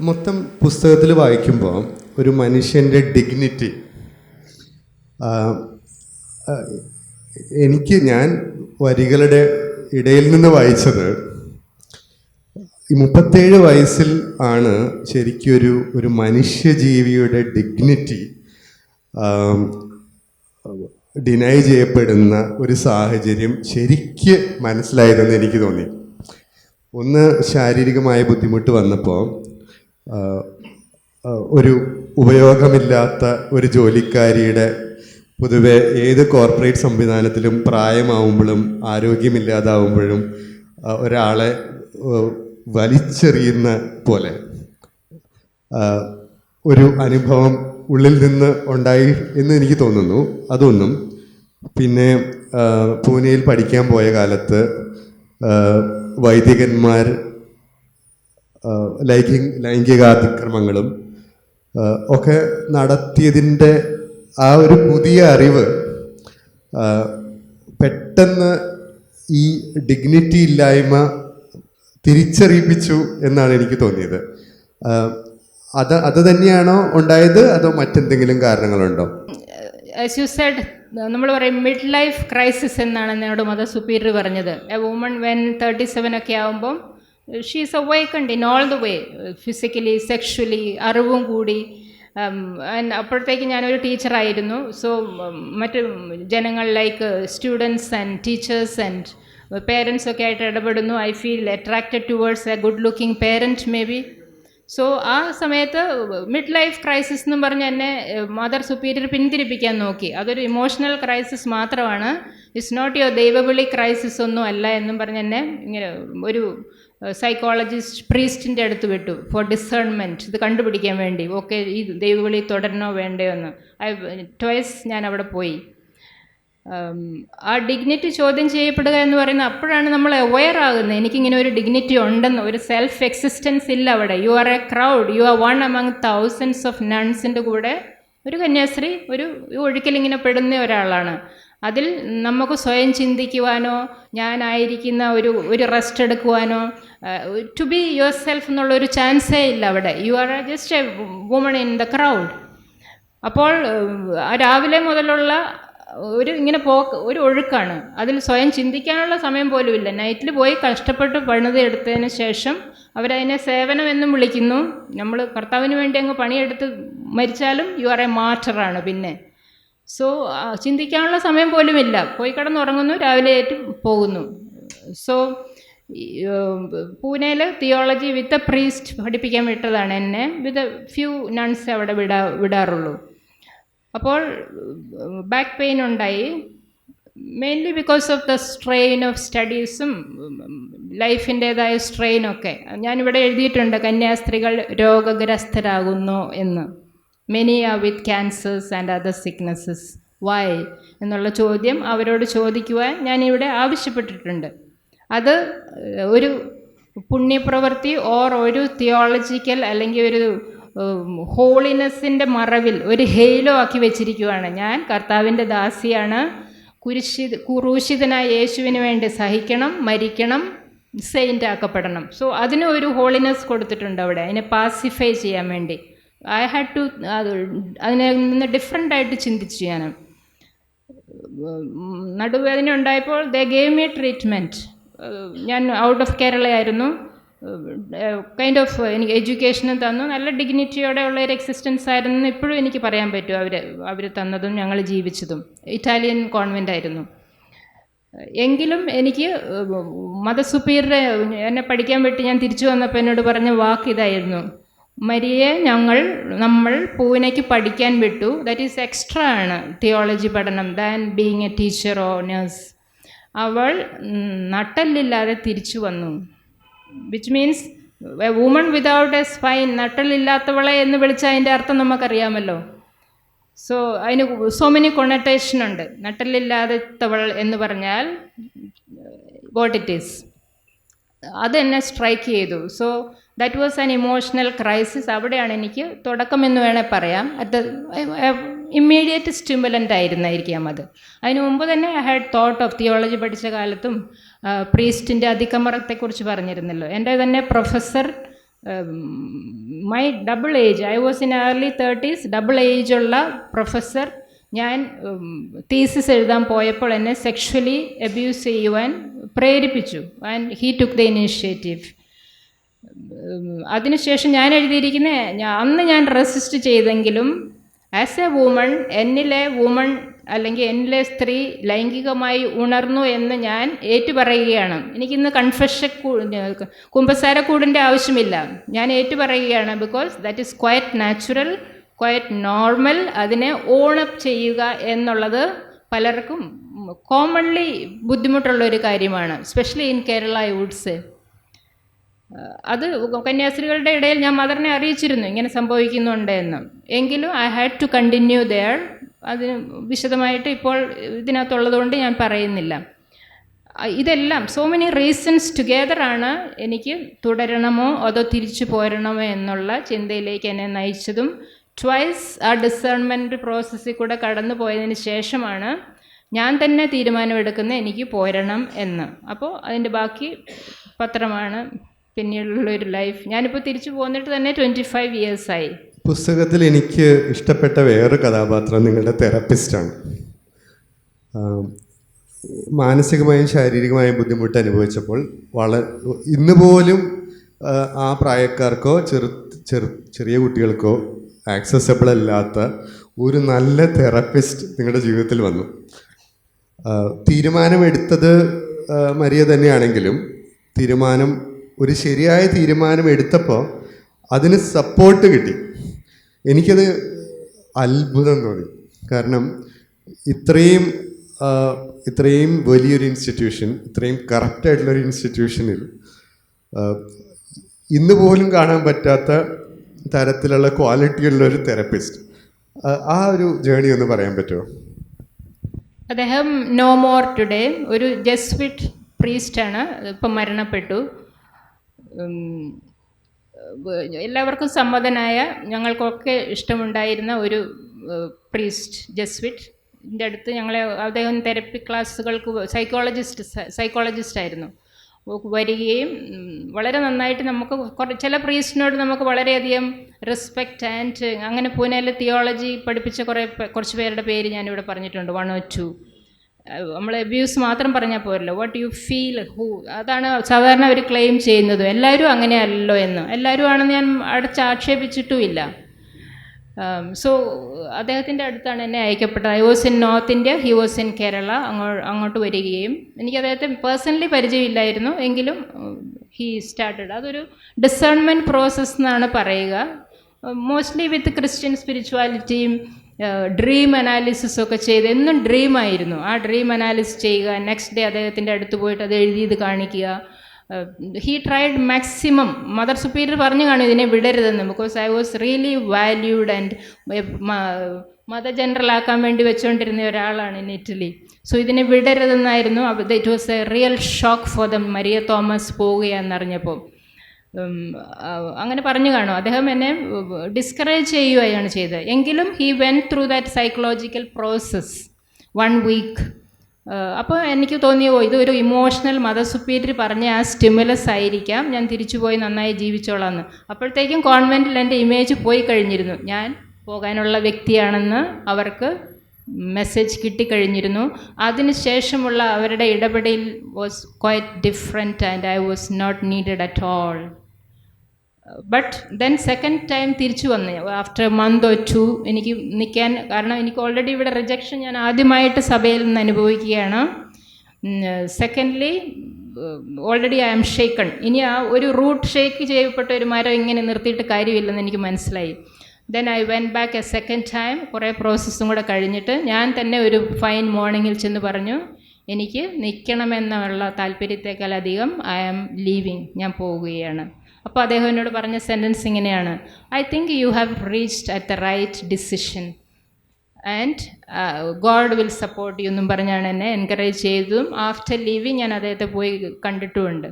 മൊത്തം പുസ്തകത്തിൽ വായിക്കുമ്പോൾ ഒരു മനുഷ്യന്റെ ഡിഗ്നിറ്റി എനിക്ക് ഞാൻ വരികളുടെ ഇടയിൽ നിന്ന് വായിച്ചത് ഈ മുപ്പത്തേഴ് വയസ്സിൽ ആണ് ശരിക്കൊരു ഒരു മനുഷ്യജീവിയുടെ ഡിഗ്നിറ്റി ഡിനൈ ചെയ്യപ്പെടുന്ന ഒരു സാഹചര്യം ശരിക്ക് മനസ്സിലായതെന്ന് എനിക്ക് തോന്നി. ഒന്ന് ശാരീരികമായ ബുദ്ധിമുട്ട് വന്നപ്പോൾ ഒരു ഉപയോഗമില്ലാത്ത ഒരു ജോലിക്കാരിയുടെ പൊതുവെ ഏത് കോർപ്പറേറ്റ് സംവിധാനത്തിലും പ്രായമാവുമ്പോഴും ആരോഗ്യമില്ലാതാവുമ്പോഴും ഒരാളെ വലിച്ചെറിയുന്ന പോലെ. ഒരു അനുഭവം ഉള്ളിൽ നിന്ന് ഉണ്ടായി എന്ന് എനിക്ക് തോന്നുന്നു. അതൊന്നും. പിന്നെ പൂനെയിൽ പഠിക്കാൻ പോയ കാലത്ത് വൈദികന്മാർ ലൈംഗിക ലൈംഗികാതിക്രമങ്ങളും ഒക്കെ നടത്തിയതിന്റെ ആ ഒരു പുതിയ അറിവ് പെട്ടെന്ന് ഈ ഡിഗ്നിറ്റി ഇല്ലായ്മ തിരിച്ചറിയിപ്പിച്ചു എന്നാണ് എനിക്ക് തോന്നിയത്. അത് അത് തന്നെയാണോ ഉണ്ടായത്? അതോ മറ്റെന്തെങ്കിലും കാരണങ്ങളുണ്ടോ? നമ്മൾ പറയും മിഡ് ലൈഫ് ക്രൈസിസ് എന്നാണ് എന്നോട് മദർ സുപ്പീരിയർ പറഞ്ഞത്. A woman when thirty seven ഒക്കെ ആകുമ്പം she is awakened in all the way physically sexually അറിവും കൂടി. അപ്പോഴത്തേക്ക് ഞാനൊരു ടീച്ചറായിരുന്നു. സോ മറ്റ് ജനങ്ങൾ like students and teachers and parents ഒക്കെ ആയിട്ട് ഇടപെടുന്നു. I feel attracted towards a good looking parent maybe so ആ സമയത്ത് മിഡ് ലൈഫ് ക്രൈസിസ് എന്നും പറഞ്ഞ് എന്നെ മദർ സുപ്പീരിയർ പിന്തിരിപ്പിക്കാൻ നോക്കി. അതൊരു ഇമോഷണൽ ക്രൈസിസ് മാത്രമാണ്. ഇറ്റ്സ് നോട്ട് യുവർ ദൈവവിളി ക്രൈസിസ് ഒന്നും അല്ല എന്നും പറഞ്ഞ് എന്നെ ഇങ്ങനെ ഒരു സൈക്കോളജിസ്റ്റ് പ്രീസ്റ്റിന്റെ അടുത്ത് വിട്ടു ഫോർ ഡിസേൺമെന്റ് ഇത് കണ്ടുപിടിക്കാൻ വേണ്ടി. ഓക്കെ ഈ ദൈവവിളി തുടരണോ വേണ്ടയോ എന്ന്. ഐ ട്വൈസ് ഞാൻ അവിടെ പോയി. ആ ഡിഗ്നിറ്റി ചോദ്യം ചെയ്യപ്പെടുക എന്ന് പറയുന്നത് അപ്പോഴാണ് നമ്മൾ അവെയർ ആകുന്നത്. എനിക്കിങ്ങനെ ഒരു ഡിഗ്നിറ്റി ഉണ്ടെന്ന്. ഒരു സെൽഫ് എക്സിസ്റ്റൻസ് ഇല്ല അവിടെ. You are a crowd you are one among thousands of നൺസിന്റെ കൂടെ ഒരു കന്യാസ്ത്രീ ഒരു ഒഴുക്കലിങ്ങനെ പെടുന്ന ഒരാളാണ്. അതിൽ നമുക്ക് സ്വയം ചിന്തിക്കുവാനോ ഞാനായിരിക്കുന്ന ഒരു ഒരു റെസ്റ്റ് എടുക്കുവാനോ ടു ബി യുവർ സെൽഫ് എന്നുള്ള ഒരു ചാൻസേ ഇല്ല അവിടെ. You are just a woman in the crowd അപ്പോൾ രാവിലെ മുതലുള്ള ഒരു ഇങ്ങനെ പോ ഒരു ഒഴുക്കാണ്. അതിൽ സ്വയം ചിന്തിക്കാനുള്ള സമയം പോലും ഇല്ല. നൈറ്റിൽ പോയി കഷ്ടപ്പെട്ട് പണിത് എടുത്തതിന് ശേഷം അവരതിനെ സേവനം എന്നും വിളിക്കുന്നു. നമ്മൾ കർത്താവിന് വേണ്ടി അങ്ങ് പണിയെടുത്ത് മരിച്ചാലും യു ആർ എ മാറ്ററാണ് പിന്നെ. സോ ചിന്തിക്കാനുള്ള സമയം പോലുമില്ല പോയി കിടന്നുറങ്ങുന്നു രാവിലെ ആയിട്ട് പോകുന്നു. സോ പൂനെയിൽ തിയോളജി വിത്ത് എ പ്രീസ്റ്റ് പഠിപ്പിക്കാൻ വിട്ടതാണ് എന്നെ. വിത്ത് ഫ്യൂ നൺസ് അവിടെ വിടാ വിടാറുള്ളൂ. അപ്പോൾ ബാക്ക് പെയിൻ ഉണ്ടായി. Mainly because of the strain of സ്റ്റഡീസും ലൈഫിന്റേതായ സ്ട്രെയിനൊക്കെ ഞാനിവിടെ എഴുതിയിട്ടുണ്ട് കന്യാസ്ത്രീകൾ രോഗഗ്രസ്തരാകുന്നു എന്ന്. Many are with cancers and other sicknesses why എന്നുള്ള ചോദ്യം അവരോട് ചോദിക്കുവാൻ ഞാനിവിടെ ആവശ്യപ്പെട്ടിട്ടുണ്ട്. അത് ഒരു പുണ്യപ്രവൃത്തി ഓർ ഒരു തിയോളജിക്കൽ അല്ലെങ്കിൽ ഒരു ഹോളിനെസ്സിന്റെ മറവിൽ ഒരു ഹെയിലോ ആക്കി വെച്ചിരിക്കുവാണ്. ഞാൻ കർത്താവിന്റെ ദാസിയാണ്. കുരിശി കുറൂശിതനായ യേശുവിന് വേണ്ടി സഹിക്കണം മരിക്കണം സെയിന്റ് ആക്കപ്പെടണം. സോ അതിന് ഒരു ഹോളിനെസ് കൊടുത്തിട്ടുണ്ട് അവിടെ. അതിനെ പാസിഫൈ ചെയ്യാൻ വേണ്ടി. ഐ ഹാഡ് ടു അത് അതിനെ നിന്ന് ഡിഫറെന്റ് ആയിട്ട് ചിന്തിച്ച് ഞാൻ നടുവേദന ഉണ്ടായപ്പോൾ ദ ഗേവ് മീ ട്രീറ്റ്മെന്റ് ഞാൻ ഔട്ട് ഓഫ് കേരള ആയിരുന്നു. കൈൻഡ് ഓഫ് എനിക്ക് എഡ്യൂക്കേഷനും തന്നു. നല്ല ഡിഗ്നിറ്റിയോടെ ഉള്ള ഒരു എക്സിസ്റ്റൻസ് ആയിരുന്നു ഇപ്പോഴും എനിക്ക് പറയാൻ പറ്റും അവർ അവർ തന്നതും ഞങ്ങൾ ജീവിച്ചതും. ഇറ്റാലിയൻ കോൺവെന്റ് ആയിരുന്നു. എങ്കിലും എനിക്ക് മത സുപ്പീരിയറെ എന്നെ പഠിക്കാൻ വേണ്ടി ഞാൻ തിരിച്ചു വന്നപ്പോൾ എന്നോട് പറഞ്ഞ വാക്ക് ഇതായിരുന്നു. മരിയെ ഞങ്ങൾ നമ്മൾ പൂനെക്ക് പഠിക്കാൻ വിട്ടു. ദാറ്റ് ഈസ് എക്സ്ട്രാ ആണ് തിയോളജി പഠനം than being a teacher or nurse അവൾ നട്ടല്ലില്ലാതെ തിരിച്ചു വന്നു. Which means a woman without a spine നട്ടലില്ലാത്തവളെ എന്ന് വിളിച്ചാൽ അതിന്റെ അർത്ഥം നമുക്കറിയാമല്ലോ. സോ അതിന് സോ മെനി കൊണട്ടേഷൻ ഉണ്ട്. നട്ടലില്ലാത്തവൾ എന്ന് പറഞ്ഞാൽ വാട്ട് ഇറ്റ് ഈസ് അത് എന്നെ സ്ട്രൈക്ക് ചെയ്തു. So that was an emotional crisis അവിടെയാണ് എനിക്ക് തുടക്കം എന്ന് വേണേൽ പറയാം അറ്റ് ഇമ്മീഡിയറ്റ് സ്റ്റിമുലന്റ് ആയിരുന്നായിരിക്കാം അത്. അതിന് മുമ്പ് തന്നെ I had thought of theology പഠിച്ച കാലത്തും പ്രീസ്റ്റിന്റെ അതിക്രമത്തെക്കുറിച്ച് പറഞ്ഞിരുന്നല്ലോ. എന്റെ തന്നെ professor my double age I was in early thirties double ഏജുള്ള professor ഞാൻ തീസിസ് എഴുതാൻ പോയപ്പോൾ എന്നെ സെക്ഷലി അബ്യൂസ് ചെയ്യുവാൻ പ്രേരിപ്പിച്ചു. And he took the initiative അതിനുശേഷം ഞാൻ എഴുതിയിരിക്കുന്ന ഞാ- അന്ന് ഞാൻ റെസിസ്റ്റ് ചെയ്തെങ്കിലും ആസ് എ വുമൺ എന്നിലെ വുമൺ അല്ലെങ്കിൽ എന്നിലെ സ്ത്രീ ലൈംഗികമായി ഉണർന്നു എന്ന് ഞാൻ ഏറ്റുപറയുകയാണ്. എനിക്കിന്ന് കൺഫഷ കുമ്പസാരക്കൂടിന്റെ ആവശ്യമില്ല. ഞാൻ ഏറ്റുപറയുകയാണ് because that is quite natural quite normal അതിനെ ഓണപ്പ് ചെയ്യുക എന്നുള്ളത് പലർക്കും കോമൺലി ബുദ്ധിമുട്ടുള്ള ഒരു കാര്യമാണ്. സ്പെഷ്യലി ഇൻ കേരള ഐ അത് കന്യാസ്ത്രീകളുടെ ഇടയിൽ ഞാൻ മദറിനെ അറിയിച്ചിരുന്നു ഇങ്ങനെ സംഭവിക്കുന്നുണ്ട് എന്ന് എങ്കിലും I had to continue there അതിന് വിശദമായിട്ട് ഇപ്പോൾ ഇതിനകത്തുള്ളതുകൊണ്ട് ഞാൻ പറയുന്നില്ല. ഇതെല്ലാം സോ മെനി റീസൺസ് ടുഗെദറാണ് എനിക്ക് തുടരണമോ അതോ തിരിച്ചു പോരണമോ എന്നുള്ള ചിന്തയിലേക്ക് എന്നെ നയിച്ചതും. ട്വൈസ് ആ ഡിസേൺമെന്റ് പ്രോസസ്സിൽ കൂടെ കടന്നു പോയതിന് ശേഷമാണ് ഞാൻ തന്നെ തീരുമാനമെടുക്കുന്ന എനിക്ക് പോരണം എന്ന്. അപ്പോൾ അതിന്റെ ബാക്കി പത്രമാണ് പിന്നീടുള്ള ഒരു ലൈഫ് ഞാനിപ്പോൾ തിരിച്ചു പോന്നിട്ട് തന്നെ ട്വന്റി ഫൈവ് ഇയേഴ്സായി പുസ്തകത്തിൽ എനിക്ക് ഇഷ്ടപ്പെട്ട വേറൊരു കഥാപാത്രം നിങ്ങളുടെ തെറപ്പിസ്റ്റാണ് മാനസികമായും ശാരീരികമായും ബുദ്ധിമുട്ട് അനുഭവിച്ചപ്പോൾ വള ഇന്ന് പോലും ആ, പ്രായക്കാർക്കോ ചെറു ചെറു ചെറിയ കുട്ടികൾക്കോ ആക്സസബിൾ അല്ലാത്ത ഒരു നല്ല തെറപ്പിസ്റ്റ് നിങ്ങളുടെ ജീവിതത്തിൽ വന്നു. തീരുമാനമെടുത്തത് മരിയ തന്നെയാണെങ്കിലും തീരുമാനം ഒരു ശരിയായ തീരുമാനം എടുത്തപ്പോൾ അതിന് സപ്പോർട്ട് കിട്ടി. എനിക്കത് അത്ഭുതം തോന്നി. കാരണം ഇത്രയും ഇത്രയും വലിയൊരു ഇൻസ്റ്റിറ്റ്യൂഷൻ ഇത്രയും കറക്റ്റായിട്ടുള്ളൊരു ഇൻസ്റ്റിറ്റ്യൂഷനിൽ ഇന്ന് പോലും കാണാൻ പറ്റാത്ത തരത്തിലുള്ള ക്വാളിറ്റിയുള്ള ഒരു തെറപ്പിസ്റ്റ് ആ ഒരു ജേണി ഒന്ന് പറയാൻ പറ്റുമോ? അദ്ദേഹം നോ മോർ ടുഡേ ഒരു ജസ്വിറ്റ് പ്രീസ്റ്റാണ് ഇപ്പം മരണപ്പെട്ടു. എല്ലാവർക്കും സമ്മതനായ ഞങ്ങൾക്കൊക്കെ ഇഷ്ടമുണ്ടായിരുന്ന ഒരു പ്രീസ്റ്റ് ജസ്വിറ്റ് എന്റെ അടുത്ത് ഞങ്ങളെ അദ്ദേഹം തെറപ്പി ക്ലാസ്സുകൾക്ക് സൈക്കോളജിസ്റ്റ് സൈക്കോളജിസ്റ്റ് ആയിരുന്നു. വരികയും വളരെ നന്നായിട്ട് നമുക്ക് കുറേ ചില പ്രീസ്റ്റിനോട് നമുക്ക് വളരെയധികം റെസ്പെക്റ്റ് ആൻഡ് അങ്ങനെ പൂനെയിൽ തിയോളജി പഠിപ്പിച്ച കുറേ കുറച്ച് പേരുടെ പേര് ഞാനിവിടെ പറഞ്ഞിട്ടുണ്ട്. വൺ ഓർ ടു നമ്മൾ അബ്യൂസ് മാത്രം പറഞ്ഞാൽ പോരല്ലോ. വാട്ട് യു ഫീൽ ഹൂ അതാണ് സാധാരണ അവർ ക്ലെയിം ചെയ്യുന്നത്. എല്ലാവരും അങ്ങനെയല്ലോ എന്ന്. എല്ലാവരും ആണെന്ന് ഞാൻ അടച്ച് ആക്ഷേപിച്ചിട്ടുമില്ല. സോ അദ്ദേഹത്തിന്റെ അടുത്താണ് എന്നെ അയക്കപ്പെട്ടത്. I was in North India he was in Kerala അങ്ങോ അങ്ങോട്ട് വരികയും. എനിക്ക് അദ്ദേഹത്തെ പേഴ്സണലി പരിചയമില്ലായിരുന്നു. എങ്കിലും ഹീ സ്റ്റാർട്ടഡ് അതൊരു ഡിസേൺമെന്റ് പ്രോസസ്സ് എന്നാണ് പറയുക. മോസ്റ്റ്ലി വിത്ത് ക്രിസ്ത്യൻ സ്പിരിച്വാലിറ്റിയും ഡ്രീം അനാലിസിസ് ഒക്കെ ചെയ്ത് എന്നും ഡ്രീമായിരുന്നു ആ ഡ്രീം അനാലിസിസ് ചെയ്യുക നെക്സ്റ്റ് ഡേ അദ്ദേഹത്തിന്റെ അടുത്ത് പോയിട്ട് അത് എഴുതിയത് കാണിക്കുക. He tried maximum mother superior പറഞ്ഞു കാണും ഇതിനെ വിടരുതെന്ന്. Because I was really valued and mother general ആക്കാൻ വേണ്ടി വെച്ചുകൊണ്ടിരുന്ന ഒരാളാണ് ഇൻ ഇറ്റലി. സോ ഇതിനെ വിടരുതെന്നായിരുന്നു. It was a real shock for them Maria Thomas ആ, അങ്ങനെ പറഞ്ഞു കാണും. അദ്ദേഹം എന്നെ ഡിസ്കറേജ് ചെയ്യുകയാണ് ചെയ്തത്. എങ്കിലും he went through that psychological process one week അപ്പോൾ എനിക്ക് തോന്നിയോ ഇതൊരു ഇമോഷണൽ മദർ സുപ്പീരിയർ പറഞ്ഞ ആ സ്റ്റിമുലസ് ആയിരിക്കാം. ഞാൻ തിരിച്ചു പോയി നന്നായി ജീവിച്ചോളാന്ന്. അപ്പോഴത്തേക്കും കോൺവെന്റിൽ എന്റെ ഇമേജ് പോയി കഴിഞ്ഞിരുന്നു. ഞാൻ പോകാനുള്ള വ്യക്തിയാണെന്ന് അവർക്ക് മെസ്സേജ് കിട്ടിക്കഴിഞ്ഞിരുന്നു. അതിനുശേഷമുള്ള അവരുടെ ഇടപെടൽ was quite different and I was not needed at all but then second time തിരിച്ചു വന്ന്. ആഫ്റ്റർ മന്ത് ഓർ ടു എനിക്ക് നിൽക്കാൻ കാരണം എനിക്ക് ഓൾറെഡി ഇവിടെ റിജക്ഷൻ ഞാൻ ആദ്യമായിട്ട് സഭയിൽ നിന്ന് അനുഭവിക്കുകയാണ്. Secondly already I'm shaken ഇനി ആ ഒരു റൂട്ട് ഷേക്ക് ചെയ്യപ്പെട്ട ഒരു മരം ഇങ്ങനെ നിർത്തിയിട്ട് കാര്യമില്ലെന്ന് എനിക്ക് മനസ്സിലായി. Then I went back a second time കുറേ പ്രോസസ്സും കൂടെ കഴിഞ്ഞിട്ട് ഞാൻ തന്നെ ഒരു ഫൈൻ മോർണിംഗിൽ ചെന്ന് പറഞ്ഞു എനിക്ക് നിൽക്കണമെന്നുള്ള താല്പര്യത്തേക്കാൾ അധികം ഐ ആം ലീവിങ് ഞാൻ പോവുകയാണ്. അപ്പോൾ അദ്ദേഹം എന്നോട് പറഞ്ഞ സെന്റൻസ് ഇങ്ങനെയാണ്. I think you have reached at the right decision and God will support you എന്നും പറഞ്ഞാണ് എന്നെ എൻകറേജ് ചെയ്തതും. ആഫ്റ്റർ ലീവിങ് ഞാൻ അദ്ദേഹത്തെ പോയി കണ്ടിട്ടുമുണ്ട്.